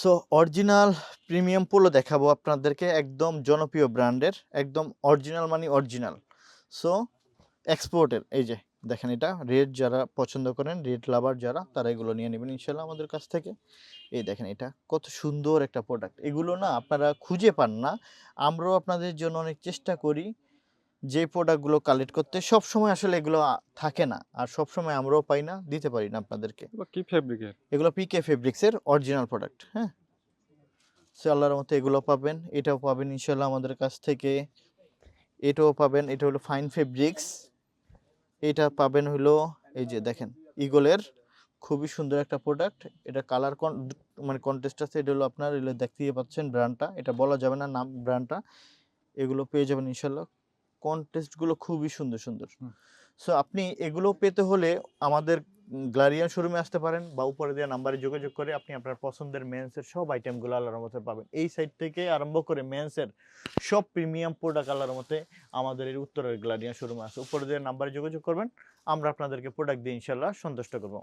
So original premium polo দেখাবো আপনাদেরকে একদম জনপ্রিয় ব্র্যান্ডের, একদম অরিজিনাল মানে অরিজিনাল সো এক্সপোর্টের এই যে দেখেন এটা রেড যারা পছন্দ করেন রেড লাভার যারা, তারা এগুলো নিয়ে নেবেন ইনশাল্লাহ আমাদের কাছ থেকে। এই দেখেন এটা, কত সুন্দর একটা প্রোডাক্ট এগুলো না আপনারা খুঁজে পান না। আমরাও আপনাদের জন্য অনেক চেষ্টা করি যে প্রোডাক্টগুলো কালেক্ট করতে সব সময় আসলে এগুলো থাকে না। আর সব সময় আমরাও পাই না দিতে পারি না আপনাদেরকে। এগুলো কি ফেব্রিকের এগুলো পিকে ফেব্রিক্সের অরিজিনাল প্রোডাক্ট হ্যাঁ? সে আল্লাহর মতো এগুলো পাবেন এটাও পাবেন ইনশাল্লাহ আমাদের কাছ থেকে। এটাও পাবেন এটা হলো ফাইন ফেব্রিক্স এটা পাবেন হলো এই যে দেখেন ইগলের খুবই সুন্দর একটা প্রোডাক্ট এটা কালার কন মানে কন্টেস্ট আছে এটা হলো আপনার এগুলো দেখতেই পাচ্ছেন ব্র্যান্ডটা এটা বলা যাবে না নাম ব্র্যান্ডটা এগুলো পেয়ে যাবেন ইনশাল্লাহ কন্টেস্টগুলো খুবই সুন্দর সুন্দর। সো আপনি এগুলো পেতে হলে আমাদের গ্লারিয়ান শোরুমে আসতে পারেন বা উপরে দেওয়া নাম্বারে যোগাযোগ করে আপনি আপনার পছন্দের মেন্সের সব আইটেমগুলো আল্লাহর মতে পাবেন। এই সাইড থেকে আরম্ভ করে মেন্সের সব প্রিমিয়াম প্রোডাক্ট আল্লাহর মতে আমাদের এই উত্তরের গ্লারিয়ান শোরুমে আছে। উপরে দেওয়া নাম্বারে যোগাযোগ করবেন আমরা আপনাদেরকে প্রোডাক্ট দিয়ে ইনশাল্লাহ সন্তুষ্ট করব।